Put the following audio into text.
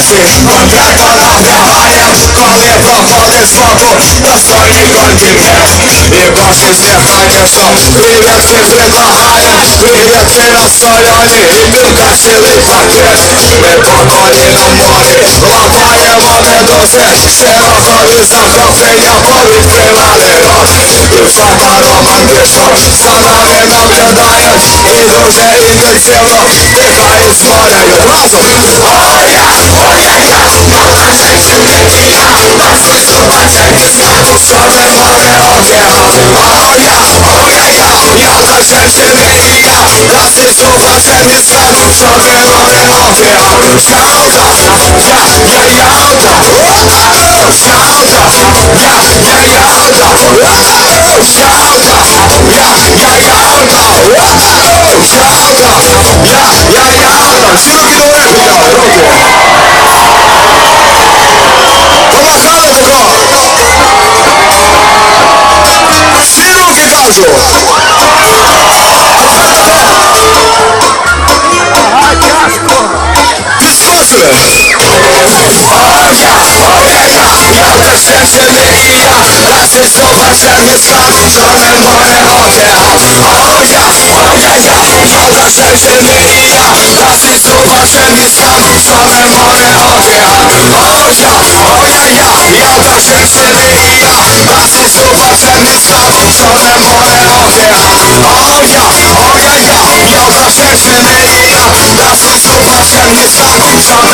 shit Contract alarm now, I am Come here bro, fuck this fuck up That's all you. gon' give them They brush his step by themselves Relaxes with a higher Relaxing a salami Milk and chili and bread We fuck all in the morning Raphael Mohamed Hussein Sarah Farouz and Rafael Farouz Kremanin us If I got all my mission Salamim out to diet Illusion in the serum If I is gonna yeah, yeah. dużo. Aha, ciasko! Ty z kozłem! Chociaż, chociaż, chociaż też się myli ja Patrzę, zobacz jak mnie stawi, żonem moje chociaż Chociaż, chociaż, chociaż też się myli ja Patrzę, zobacz jak mnie stawi, żonem moje chociaż Chociaż, chociaż, chociaż też się myli Czarne moje okean O ja, o ja, ja Jaka szczęście i ja Raczej zobaczenie stan Czarne moje okean O ja, o ja, ja Jaka szczęście i stan Czarne moje okean Szauta